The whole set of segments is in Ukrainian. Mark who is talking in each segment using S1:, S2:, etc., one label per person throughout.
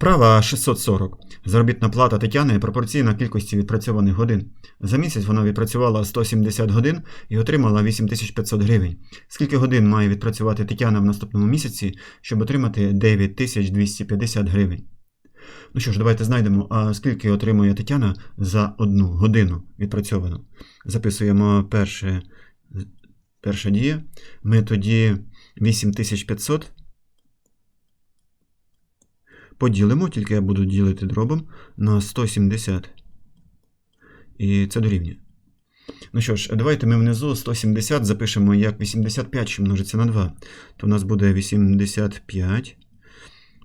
S1: Вправа 640. Заробітна плата Тетяни пропорційна кількості відпрацьованих годин. За місяць вона відпрацювала 170 годин і отримала 8500 гривень. Скільки годин має відпрацювати Тетяна в наступному місяці, щоб отримати 9250 гривень? Ну що ж, давайте знайдемо, а скільки отримує Тетяна за одну годину відпрацьовану. Записуємо перше, перша дія. Ми тоді 8500 поділимо, тільки я буду ділити дробом на 170. І це дорівнює. Ну що ж, давайте ми внизу 170 запишемо як 85, що множиться на 2. То у нас буде 85.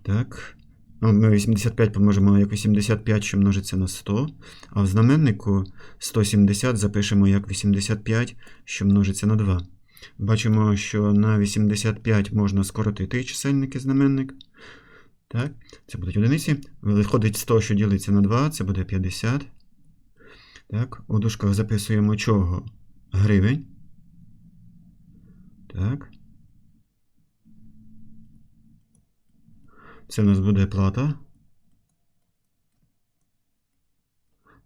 S1: Так. Ну, Ми 85 помножимо як 85, що множиться на 100. А в знаменнику 170 запишемо як 85, що множиться на 2. Бачимо, що на 85 можна скоротити чисельник і знаменник. Так, це будуть одиниці. Виходить 100, що ділиться на 2, це буде 50. Так, у дужках записуємо чого? Гривень. Так. Це в нас буде плата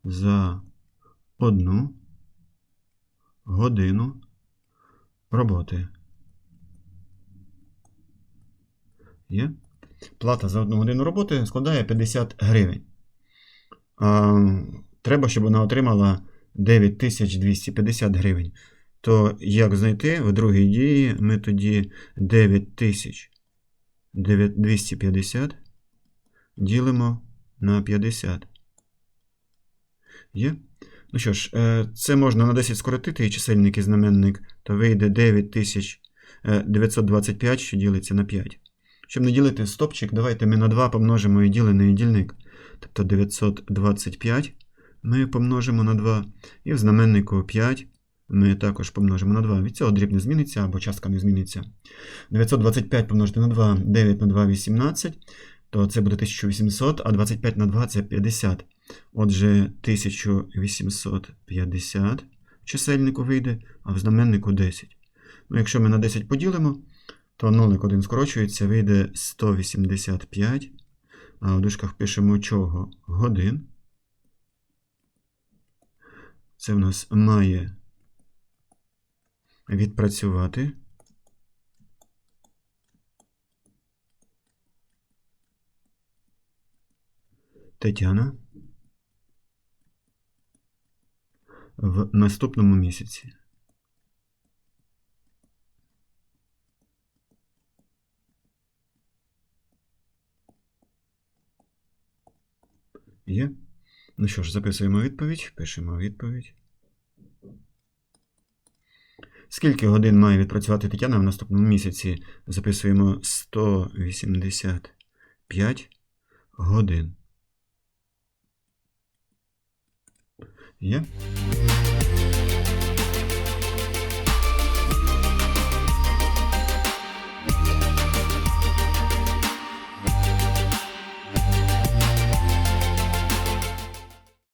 S1: за одну годину роботи. Є? Плата за одну годину роботи складає 50 гривень. Треба, щоб вона отримала 9250 гривень. То як знайти в другій дії ми тоді 9250 ділимо на 50. Є? Ну що ж, е, це можна на 10 скоротити і чисельник і знаменник, то вийде 9925, що ділиться на 5. Щоб не ділити стопчик, давайте ми на 2 помножимо і ділений дільник. Тобто 925 ми помножимо на 2. І в знаменнику 5 ми також помножимо на 2. Від цього дріб не зміниться або частка не зміниться. 925 помножити на 2, 9 на 2 18, то це буде 1800, а 25 на 2 це 50. Отже, 1850 в чисельнику вийде, а в знаменнику 10. Ну, якщо ми на 10 поділимо, то нолик один скорочується, вийде 185. А в дужках пишемо чого? Годин. Це в нас має відпрацювати. Тетяна в наступному місяці. Є. Ну що ж, записуємо відповідь, пишемо відповідь. Скільки годин має відпрацювати Тетяна в наступному місяці? Записуємо 185 годин. Є?